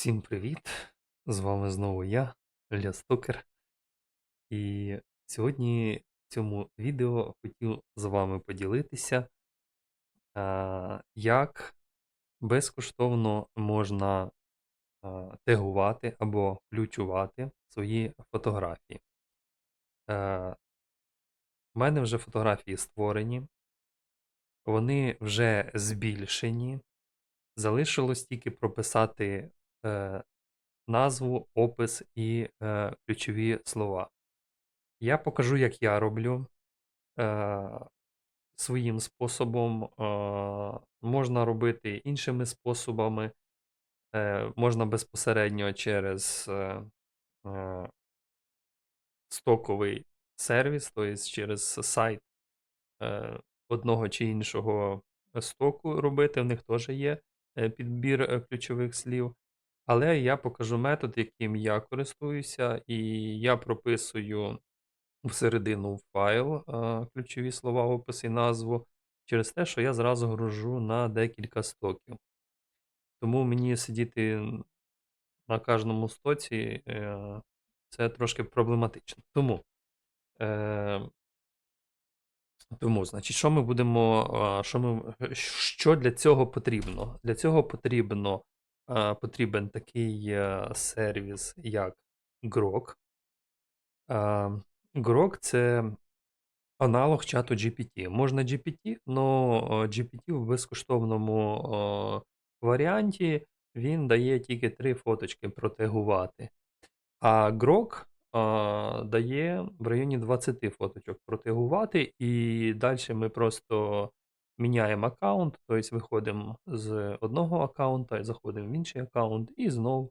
Всім привіт! З вами знову я, Ля Стокер. І сьогодні в цьому відео хотів з вами поділитися, як безкоштовно можна тегувати або ключувати свої фотографії. У мене вже фотографії створені, вони вже збільшені. Залишилось тільки прописати е, назву, опис і е, ключові слова. Я покажу, як я роблю е, своїм способом. Можна робити іншими способами, можна безпосередньо через стоковий сервіс, тобто через сайт одного чи іншого стоку робити. В них теж є підбір ключових слів. Але я покажу метод, яким я користуюся, і я прописую всередину файл е, ключові слова, опис і назву через те, що я зразу гружу на декілька стоків. Тому мені сидіти на кожному стоці е, це трошки проблематично. Тому, е, тому, значить, що ми будемо, що, ми, що для цього потрібно? Для цього потрібно, потрібен такий е, сервіс, як Grok. А, Grok це аналог чату GPT. Можна GPT, але GPT в безкоштовному о, варіанті він дає тільки три фоточки протегувати. А Grok а, дає в районі 20 фоточок протегувати, і далі ми просто міняємо аккаунт, тобто виходимо з одного аккаунта і заходимо в інший аккаунт, і знов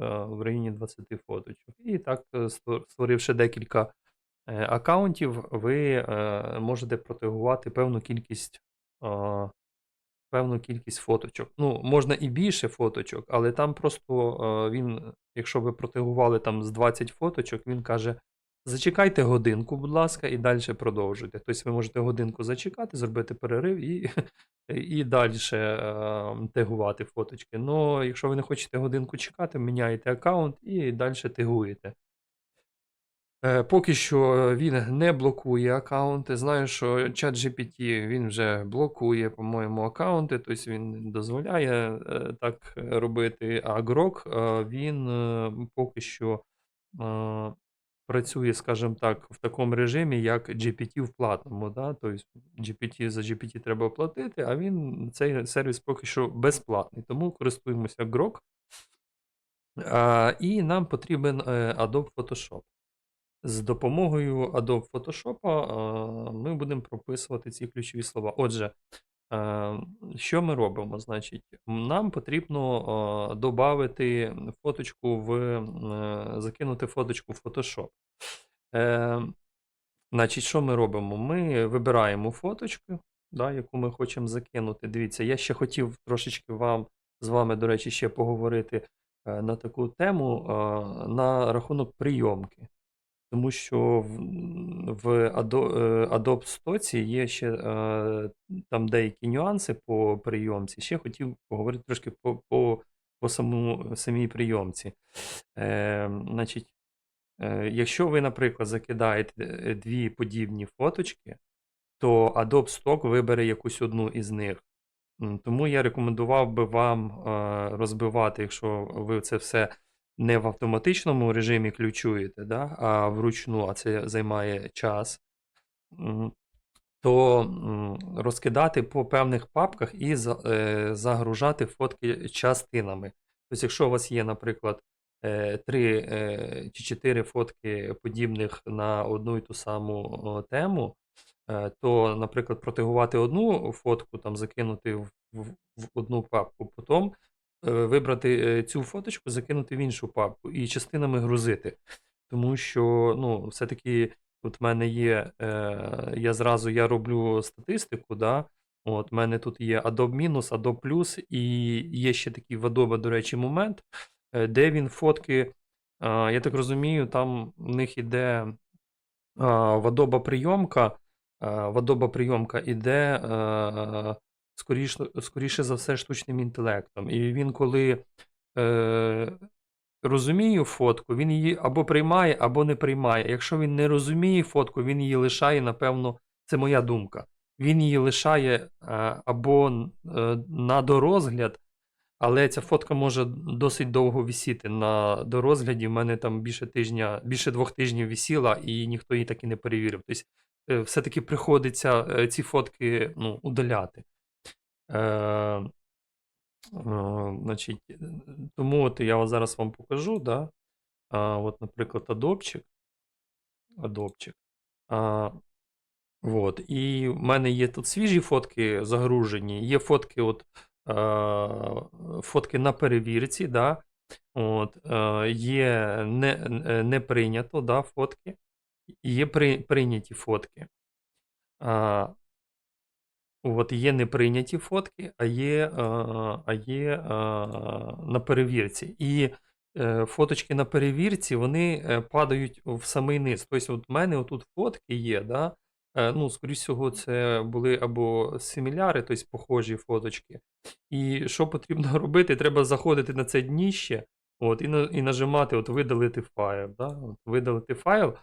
е, в районі 20 фоточок. І так, е, створивши декілька е, аккаунтів, ви можете протегувати певну кількість. Певну кількість фоточок. Ну, можна і більше фоточок, але там просто він, якщо ви протегували там з 20 фоточок, він каже: зачекайте годинку, будь ласка, і далі продовжуйте. Тобто ви можете годинку зачекати, зробити перерив і, і далі е, тегувати фоточки. Ну, якщо ви не хочете годинку чекати, міняєте аккаунт і далі тегуєте. Е, Поки що він не блокує аккаунти. Знаю, що ChatGPT він вже блокує, по-моєму, аккаунти, тобто він дозволяє е, так робити. А Grok е, він е, поки що е, працює, скажімо так, в такому режимі, як GPT в платному. Да? Тобто GPT за GPT треба оплатити, а він цей сервіс поки що безплатний. Тому користуємося Grok. А, І нам потрібен е, Adobe Photoshop. З допомогою Adobe Photoshop ми будемо прописувати ці ключові слова. Отже, що ми робимо? Значить, нам потрібно додати фоточку в е, закинути фоточку в Photoshop. Е, Значить, що ми робимо? Ми вибираємо фоточку, да, яку ми хочемо закинути. Дивіться, я ще хотів трошечки вам з вами, до речі, ще поговорити е, на таку тему е, на рахунок прийомки. Тому що в, в Ado- Adobe Stoці є ще е, там деякі нюанси по прийомці. Ще хотів поговорити трошки по, по, по самому, самій прийомці. Е, значить, е, якщо ви, наприклад, закидаєте е, дві подібні фоточки, то Adobe Stock вибере якусь одну із них. Тому я рекомендував би вам е, розбивати, якщо ви це все не в автоматичному режимі ключуєте, да, а вручну, а це займає час, то розкидати по певних папках і е, загружати фотки частинами. Тобто, якщо у вас є, наприклад, е, три е, чи чотири фотки подібних на одну і ту саму тему, то, наприклад, протегувати одну фотку, там закинути в, в, одну папку, потім вибрати е, цю фоточку, закинути в іншу папку і частинами грузити. Тому що, ну, все-таки, от в мене є, е, я зразу я роблю статистику, да, от, в мене тут є Adobe мінус, Adobe плюс, і є ще такий в Adobe, до речі, момент, е, де він фотки, я так розумію, там в них іде а, в Adobe прийомка, а, в Adobe прийомка іде е, скоріше, скоріше за все штучним інтелектом. І він, коли е, розуміє фотку, він її або приймає, або не приймає. Якщо він не розуміє фотку, він її лишає, напевно, це моя думка. Він її лишає е, або е, на дорозгляд, але ця фотка може досить довго висіти на дорозгляді. У мене там більше тижня, більше двох тижнів висіла, і ніхто її так і не перевірив. Тобто, е, все-таки приходиться ці фотки ну, удаляти. Е, е, значить, е, тому от я зараз вам покажу, да? А, от, наприклад, Адопчик. Адопчик. А, от. І в мене є тут свіжі фотки загружені, є фотки, от, е, фотки на перевірці, да? От, е, є не, не прийнято да, фотки, є при, прийняті фотки. От є неприйняті фотки, а є, а є е, на перевірці. І е, фоточки на перевірці вони е, падають в самий низ. Тобто, от в мене отут фотки є, да? е, ну, скоріш всього, це були або симіляри, тобто похожі фоточки. І що потрібно робити? Треба заходити на це дніще от, і, і нажимати от, видалити файл. Да? От, видалити файл.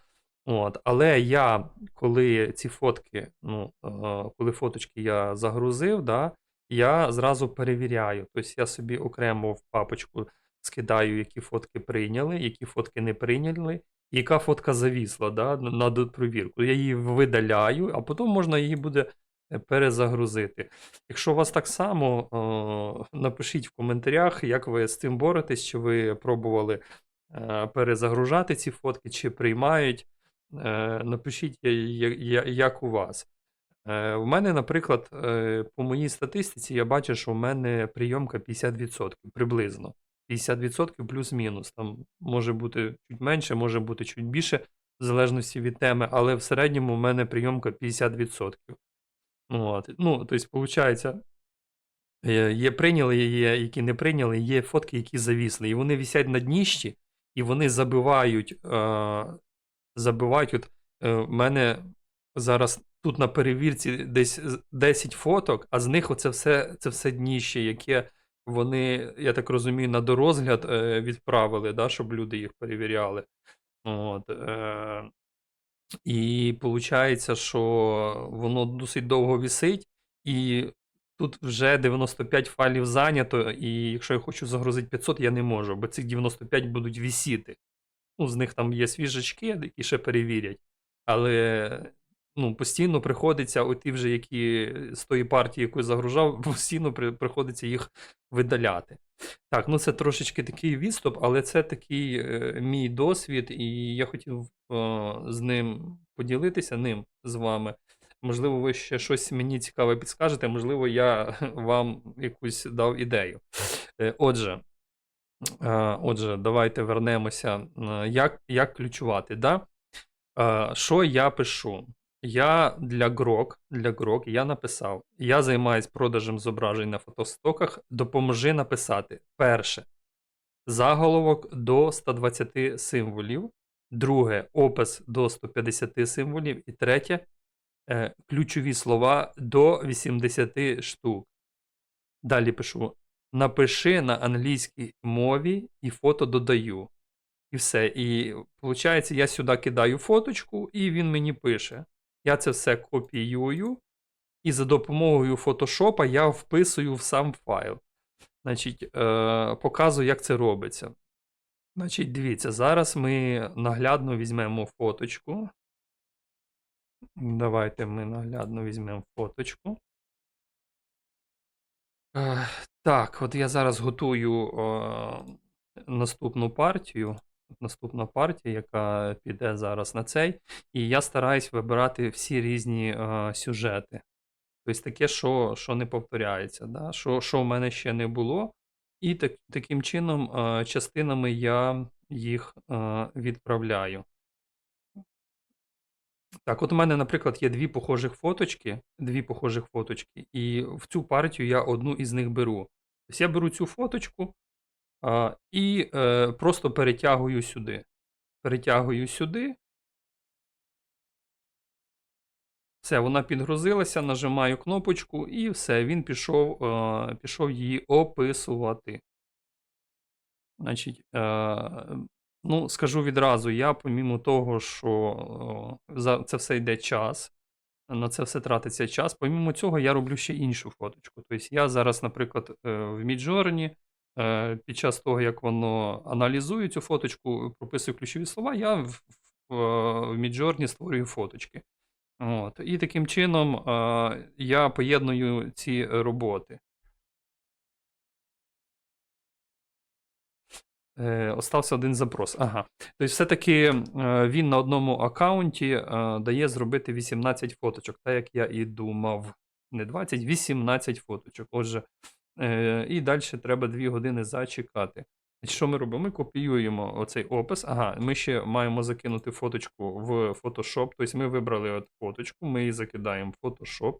От, але я, коли ці фотки, ну, е, коли фоточки я загрузив, да, я зразу перевіряю. Тобто я собі окремо в папочку скидаю, які фотки прийняли, які фотки не прийняли, яка фотка завісла да, на допровірку. Я її видаляю, а потім можна її буде е, перезагрузити. Якщо у вас так само, е, напишіть в коментарях, як ви з цим боретесь, чи ви пробували перезагружати ці фотки, чи приймають. Е, Напишіть, як у вас. Е, У мене, наприклад, е, по моїй статистиці, я бачу, що у мене прийомка 50% приблизно. 50% плюс-мінус. Там може бути чуть менше, може бути чуть більше, в залежності від теми, але в середньому у мене прийомка 50%. От. Ну, тобто, виходить, Є прийняли, є які не прийняли, є фотки, які завісли. І вони висять на дніщі, і вони забивають. Забивають. От е, в мене зараз тут на перевірці десь 10 фоток, а з них оце все, це все дніще, яке вони, я так розумію, на дорозгляд е, відправили, да, щоб люди їх перевіряли. От, е, і виходить, що воно досить довго висить, і тут вже 95 файлів зайнято, і якщо я хочу загрузити 500, я не можу, бо цих 95 будуть висіти. Ну, з них там є свіжачки, які ще перевірять. Але ну, постійно приходиться, оті вже, які з тої партії, яку загружав, постійно при- приходиться їх видаляти. Так, ну це трошечки такий відступ, але це такий е, мій досвід, і я хотів е, з ним поділитися ним з вами. Можливо, ви ще щось мені цікаве підскажете, можливо, я вам якусь дав ідею. Е, Отже, е, отже, давайте вернемося. Е, Як, як ключувати? Да? Е, Що я пишу? Я для Grok, для Grok я написав: я займаюсь продажем зображень на фотостоках. Допоможи написати. Перше. Заголовок до 120 символів. Друге опис до 150 символів. І третє е, ключові слова до 80 штук. Далі пишу: напиши на англійській мові і фото додаю. І все. І виходить, я сюди кидаю фоточку, і він мені пише. Я це все копіюю, і за допомогою фотошопа я вписую в сам файл. Значить, е, показую, як це робиться. Значить, дивіться, зараз ми наглядно візьмемо фоточку. Давайте ми наглядно візьмемо фоточку. Так, от я зараз готую е, наступну партію. Наступна партія, яка піде зараз на цей. І я стараюсь вибирати всі різні е, сюжети. Тобто таке, що, що не повторяється, да? що, що в мене ще не було. І так, таким чином е, частинами я їх е, відправляю. Так, от у мене, наприклад, є дві похожих фоточки, дві похожих фоточки, і в цю партію я одну із них беру. Тобто я беру цю фоточку а, і е, просто перетягую сюди. Перетягую сюди. Все, вона підгрузилася, нажимаю кнопочку, і все, він пішов, е, пішов її описувати. Значить, е, ну, скажу відразу, я, помімо того, що е, за це все йде час, на це все тратиться час. Помімо цього, я роблю ще іншу фоточку. Тобто я зараз, наприклад, е, в Midjourney, е, під час того, як воно аналізує цю фоточку, прописую ключові слова, я в, в, в Міджорні створюю фоточки. От. І таким чином е, я поєдную ці роботи. Е, Остався один запрос. Ага. Тобто, все-таки е, він на одному аккаунті е, дає зробити 18 фоточок, так як я і думав. Не 20, 18 фоточок. Отже, і далі треба 2 години зачекати. Що ми робимо? Ми копіюємо оцей опис. Ага, ми ще маємо закинути фоточку в Photoshop. Тобто ми вибрали от фоточку, ми її закидаємо в Photoshop.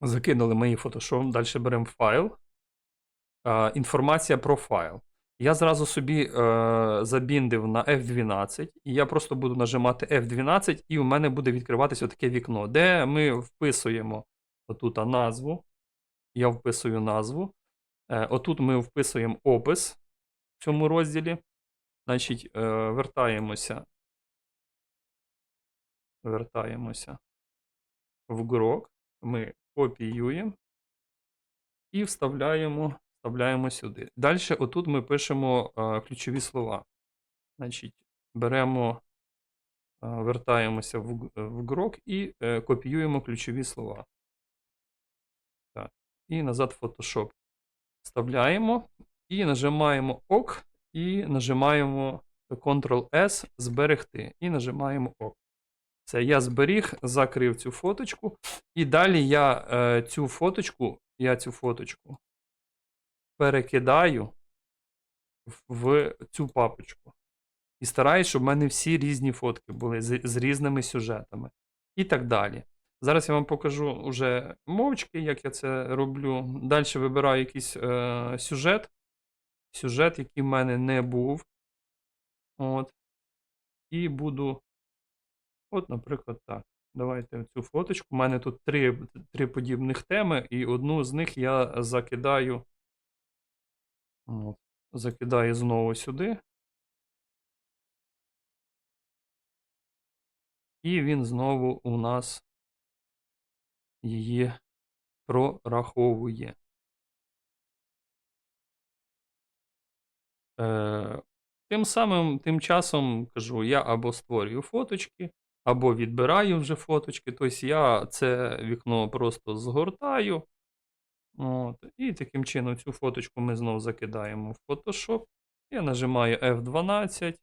Закинули ми її в Photoshop, далі беремо файл. Інформація про файл. Я зразу собі е, забіндив на F12, і я просто буду нажимати F12, і у мене буде відкриватися таке вікно, де ми вписуємо отут назву. Я вписую назву. Е, отут ми вписуємо опис в цьому розділі. Значить, е, вертаємося. Вертаємося в грок. Ми копіюємо і вставляємо вставляємо сюди. Далі, отут ми пишемо е, ключові слова. Значить, беремо, е, вертаємося в, в грок і е, копіюємо ключові слова. Так. І назад в Photoshop. Вставляємо і нажимаємо ОК, і нажимаємо Ctrl-S зберегти. І нажимаємо ОК. Це я зберіг, закрив цю фоточку. І далі я е, цю фоточку, я цю фоточку перекидаю в- цю папочку. І стараюсь, щоб в мене всі різні фотки були з, з різними сюжетами. І так далі. Зараз я вам покажу уже мовчки, як я це роблю. Далі вибираю якийсь е, сюжет. Сюжет, який в мене не був. От. І буду. От, наприклад, так. Давайте цю фоточку. У мене тут три, три подібних теми, і одну з них я закидаю. От. Закидаю знову сюди. І він знову у нас її прораховує. Е, тим самим, тим часом кажу, я або створюю фоточки, або відбираю вже фоточки. Тобто я це вікно просто згортаю. От, і таким чином цю фоточку ми знову закидаємо в Photoshop. Я нажимаю F12.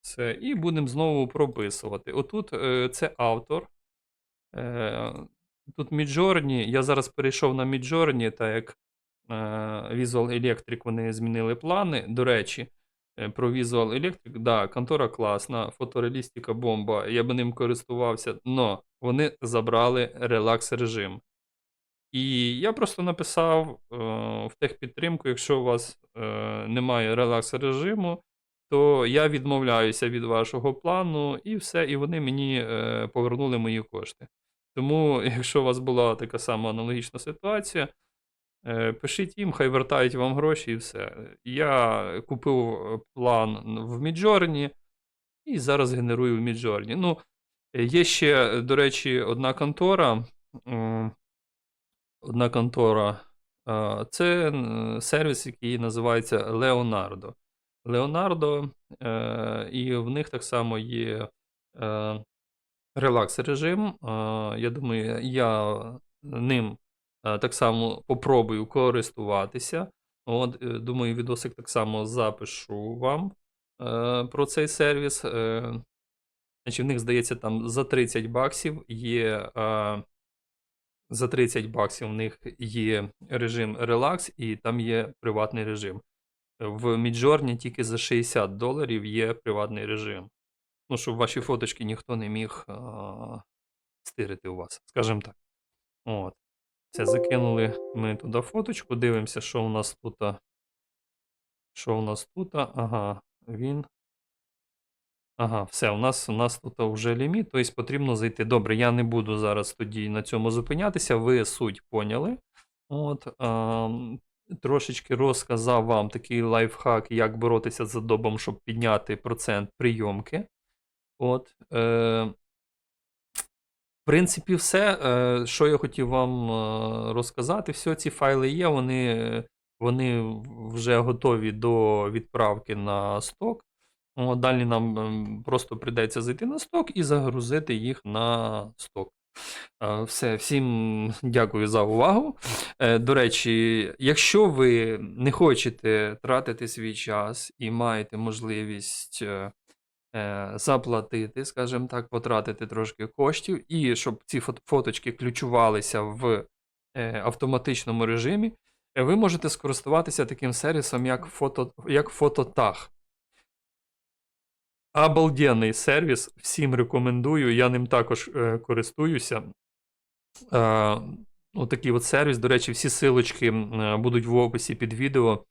Все, і будемо знову прописувати. Отут е, це автор. Е, тут Midjourney. Я зараз перейшов на Midjourney, так як е, Visual Electric вони змінили плани. До речі, е, про Visual Electric, да, контора класна, фотореалістика бомба. Я би ним користувався, але вони забрали релакс режим. І я просто написав е, в техпідтримку, якщо у вас е, немає релакс режиму, то я відмовляюся від вашого плану, і все, і вони мені е, повернули мої кошти. Тому, якщо у вас була така сама аналогічна ситуація, е, пишіть їм, хай вертають вам гроші і все. Я купив е, план в Midjourney і зараз генерую в Midjourney. Ну, е, є ще, до речі, одна контора. м, Одна контора. Це сервіс, який називається Leonardo. Leonardo, е, і в них так само є е, релакс режим. Я думаю, я ним е, так само попробую користуватися. От, думаю, відосик так само запишу вам про цей сервіс. Значить, в них, здається, там за 30 баксів є. За 30 баксів в них є режим релакс, і там є приватний режим. В Midjourney тільки за 60 доларів є приватний режим. Ну, щоб ваші фоточки ніхто не міг а, стирити у вас, скажімо так. От. Це закинули ми туди фоточку, дивимося, що у нас тут. Що у нас тут? Ага, він. Ага, все, у нас, у нас тут вже ліміт, тобто потрібно зайти. Добре, я не буду зараз тоді на цьому зупинятися, ви суть поняли. От, ем, трошечки розказав вам такий лайфхак, як боротися з Adobe, щоб підняти процент прийомки. От. Е, в принципі, все, е, що я хотів вам е, розказати. Все, ці файли є, вони, вони вже готові до відправки на сток. Далі нам ем, просто прийдеться зайти на сток і загрузити їх на сток. Е, Все, всім дякую за увагу. Е, До речі, якщо ви не хочете тратити свій час і маєте можливість е, заплатити, скажімо так, потратити трошки коштів, і щоб ці фоточки ключувалися в автоматичному режимі, ви можете скористуватися таким сервісом, як, фото, як Фототаг. Обалденний сервіс, всім рекомендую. Я ним також е, користуюся. Е, отакий от сервіс. До речі, всі силочки е, будуть в описі під відео.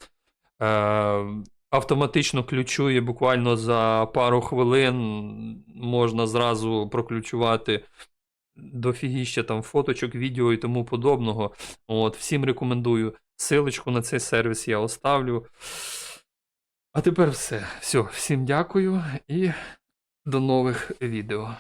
Е, автоматично ключує буквально за пару хвилин. Можна зразу проключувати дофігіща там фоточок, відео і тому подобного. От, всім рекомендую. Силочку на цей сервіс я оставлю. А тепер все. Все, всім дякую і до нових відео.